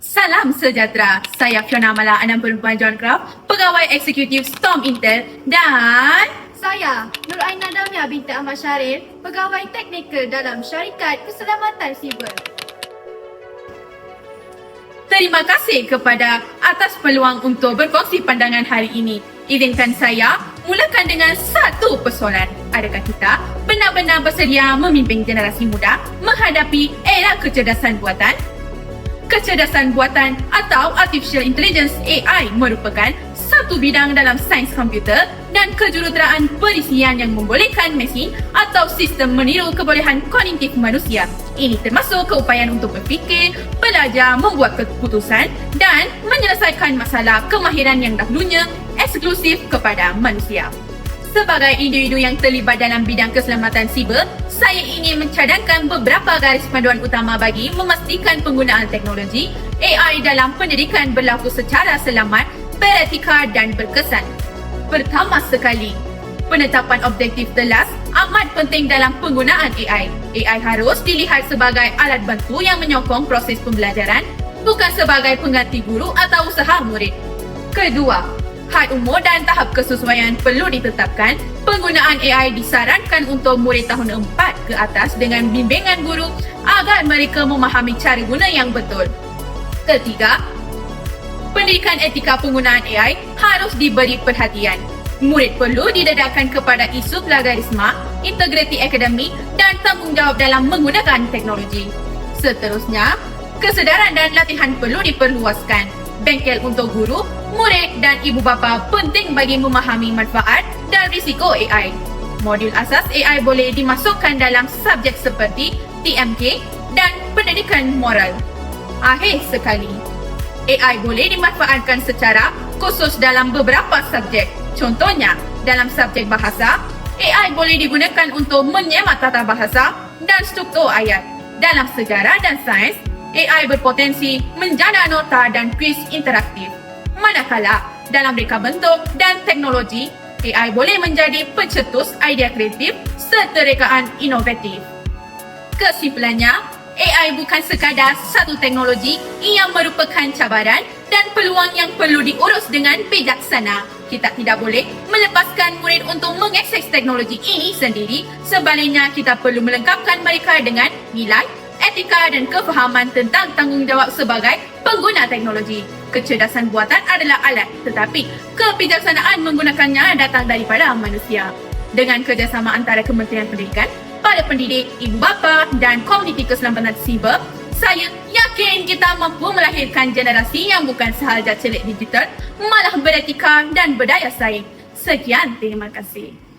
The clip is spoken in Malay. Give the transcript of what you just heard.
Salam sejahtera. Saya Fiona Mala, anak perempuan John Craft, pegawai eksekutif Storm Intel dan Saya, Nur Aina Damia binti Ahmad Syarif, pegawai teknikal dalam Syarikat Keselamatan Siber. terima kasih kepada atas peluang untuk berkongsi pandangan hari ini. Izinkan saya mulakan dengan satu persoalan. Adakah kita benar-benar bersedia memimpin generasi muda menghadapi era kecerdasan buatan? Kecerdasan buatan atau Artificial Intelligence AI merupakan satu bidang dalam sains komputer dan kejuruteraan perisian yang membolehkan mesin atau sistem meniru kebolehan kognitif manusia. Ini termasuk keupayaan untuk berfikir, belajar, membuat keputusan dan menyelesaikan masalah kemahiran yang dahulunya eksklusif kepada manusia. Sebagai individu yang terlibat dalam bidang keselamatan siber, saya ingin mencadangkan beberapa garis panduan utama bagi memastikan penggunaan teknologi AI dalam pendidikan berlaku secara selamat, beretika dan berkesan. Pertama sekali, penetapan objektif telas amat penting dalam penggunaan AI. AI harus dilihat sebagai alat bantu yang menyokong proses pembelajaran, bukan sebagai pengganti guru atau usaha murid. Kedua, had umur dan tahap kesesuaian perlu ditetapkan. Penggunaan AI disarankan untuk murid tahun 4 ke atas dengan bimbingan guru agar mereka memahami cara guna yang betul. Ketiga, pendidikan etika penggunaan AI harus diberi perhatian. Murid perlu didedahkan kepada isu pelagarisma, integriti akademik dan tanggungjawab dalam menggunakan teknologi. Seterusnya, kesedaran dan latihan perlu diperluaskan. Bengkel untuk guru, murid dan ibu bapa penting bagi memahami manfaat dan risiko AI. Modul asas AI boleh dimasukkan dalam subjek seperti TMK dan pendidikan moral. Akhir sekali, AI boleh dimanfaatkan secara khusus dalam beberapa subjek. Contohnya, dalam subjek bahasa, AI boleh digunakan untuk menyemat tata bahasa dan struktur ayat. Dalam sejarah dan sains, AI berpotensi menjana nota dan kuis interaktif. Manakala, dalam reka bentuk dan teknologi, AI boleh menjadi pencetus idea kreatif serta rekaan inovatif. Kesimpulannya, AI bukan sekadar satu teknologi ia merupakan cabaran dan peluang yang perlu diurus dengan bijaksana. Kita tidak boleh melepaskan murid untuk mengakses teknologi ini sendiri. Sebaliknya, kita perlu melengkapkan mereka dengan nilai, etika dan kefahaman tentang tanggungjawab sebagai pengguna teknologi. Kecerdasan buatan adalah alat, tetapi kebijaksanaan menggunakannya datang daripada manusia. Dengan kerjasama antara Kementerian Pendidikan, para pendidik, ibu bapa dan komuniti keselamatan siber, saya yakin kita mampu melahirkan generasi yang bukan sahaja celik digital, malah beretika dan berdaya saing. Sekian, terima kasih.